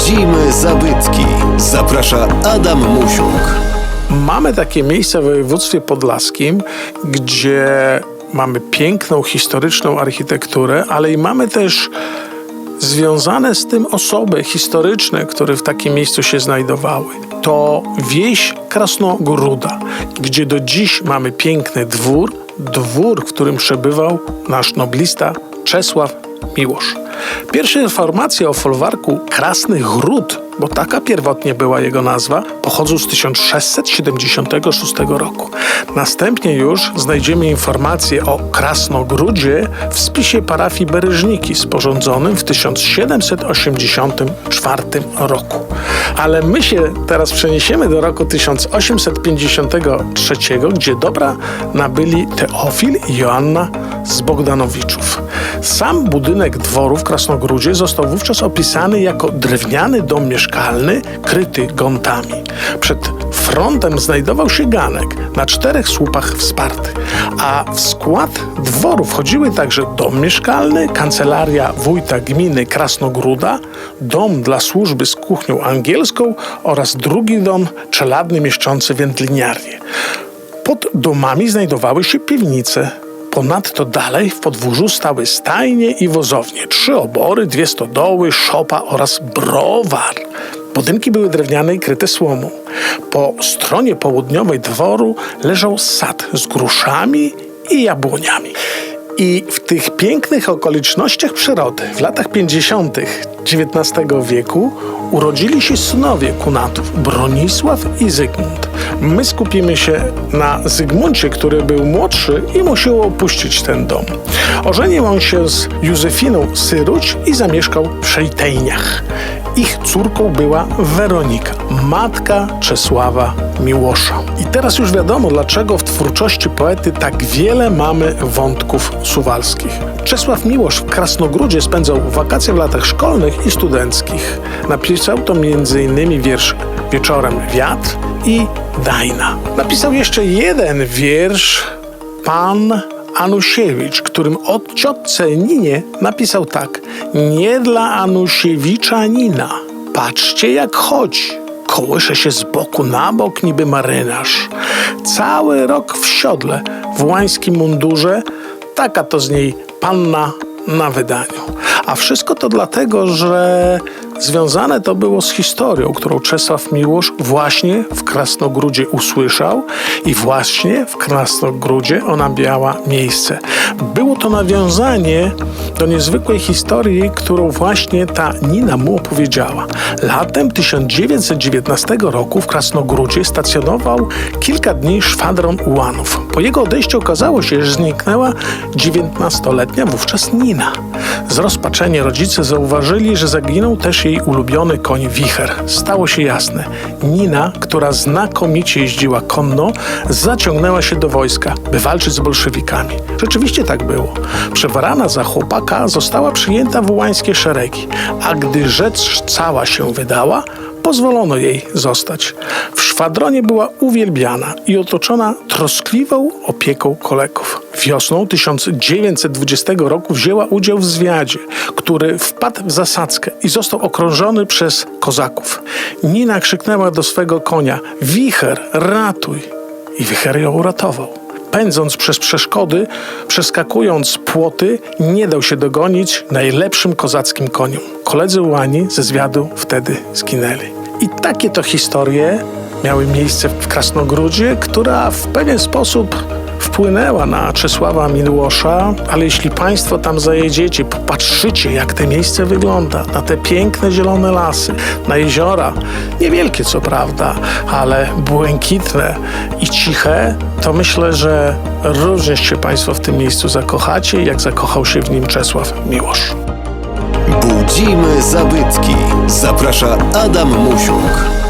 Budzimy zabytki. Zaprasza Adam Musiuk. Mamy takie miejsca w województwie podlaskim, gdzie mamy piękną, historyczną architekturę, ale i mamy też związane z tym osoby historyczne, które w takim miejscu się znajdowały. To wieś Krasnogróda, gdzie do dziś mamy piękny dwór, dwór, w którym przebywał nasz noblista Czesław Miłosz. Pierwsze informacje o folwarku Krasnych Gród, bo taka pierwotnie była jego nazwa, pochodzą z 1676 roku. Następnie już znajdziemy informacje o Krasnogródzie w spisie parafii Bereżniki sporządzonym w 1784 roku. Ale my się teraz przeniesiemy do roku 1853, gdzie dobra nabyli Teofil i Joanna z Bogdanowiczów. Sam budynek dworu w Krasnogródzie został wówczas opisany jako drewniany dom mieszkalny kryty gątami. Przed frontem znajdował się ganek na czterech słupach wsparty, a w skład dworu wchodziły także dom mieszkalny, kancelaria wójta gminy Krasnogróda, dom dla służby z kuchnią angielską oraz drugi dom czeladny mieszczący wędliniarnię. Pod domami znajdowały się piwnice. Ponadto dalej w podwórzu stały stajnie i wozownie, trzy obory, dwie stodoły, szopa oraz browar. Budynki były drewniane i kryte słomą. Po stronie południowej dworu leżał sad z gruszami i jabłoniami. I w tych pięknych okolicznościach przyrody w latach 50. XIX wieku urodzili się synowie Kunatów, Bronisław i Zygmunt. My skupimy się na Zygmuncie, który był młodszy i musiał opuścić ten dom. Ożenił on się z Józefiną Syruć i zamieszkał w Szejtejniach. Ich córką była Weronika, matka Czesława Miłosza. I teraz już wiadomo, dlaczego w twórczości poety tak wiele mamy wątków suwalskich. Czesław Miłosz w Krasnogródzie spędzał wakacje w latach szkolnych i studenckich. Napisał to m.in. wiersz Wieczorem wiatr i Dajna. Napisał jeszcze jeden wiersz Pan Anusiewicz, którym o ciotce Ninie napisał tak. Nie dla Anusiewicza Nina. Patrzcie jak chodzi. Kołysze się z boku na bok niby marynarz. Cały rok w siodle, w łańskim mundurze. Taka to z niej panna na wydaniu. A wszystko to dlatego, że związane to było z historią, którą Czesław Miłosz właśnie w Krasnogródzie usłyszał i właśnie w Krasnogródzie ona miała miejsce. Było to nawiązanie do niezwykłej historii, którą właśnie ta Nina mu opowiedziała. Latem 1919 roku w Krasnogródzie stacjonował kilka dni szwadron ułanów. Po jego odejściu okazało się, że zniknęła 19-letnia wówczas Nina. Zrozpaczeni rodzice zauważyli, że zaginął też jej ulubiony koń Wicher. Stało się jasne. Nina, która znakomicie jeździła konno, zaciągnęła się do wojska, by walczyć z bolszewikami. Rzeczywiście tak było. Przewarana za chłopaka została przyjęta w ułańskie szeregi, a gdy rzecz cała się wydała, pozwolono jej zostać. W szwadronie była uwielbiana i otoczona troskliwą opieką kolegów. Wiosną 1920 roku wzięła udział w zwiadzie, który wpadł w zasadzkę i został okrążony przez kozaków. Nina krzyknęła do swego konia: Wicher, ratuj! I wicher ją uratował. Pędząc przez przeszkody, przeskakując płoty, nie dał się dogonić najlepszym kozackim koniom. Koledzy łani ze zwiadu wtedy zginęli. I takie to historie miały miejsce w Krasnogródzie, która w pewien sposób wpłynęła na Czesława Miłosza, ale jeśli Państwo tam zajedziecie, popatrzycie, jak te miejsce wygląda, na te piękne zielone lasy, na jeziora, niewielkie co prawda, ale błękitne i ciche, to myślę, że również się Państwo w tym miejscu zakochacie, jak zakochał się w nim Czesław Miłosz. Budzimy zabytki. Zaprasza Adam Musiuk.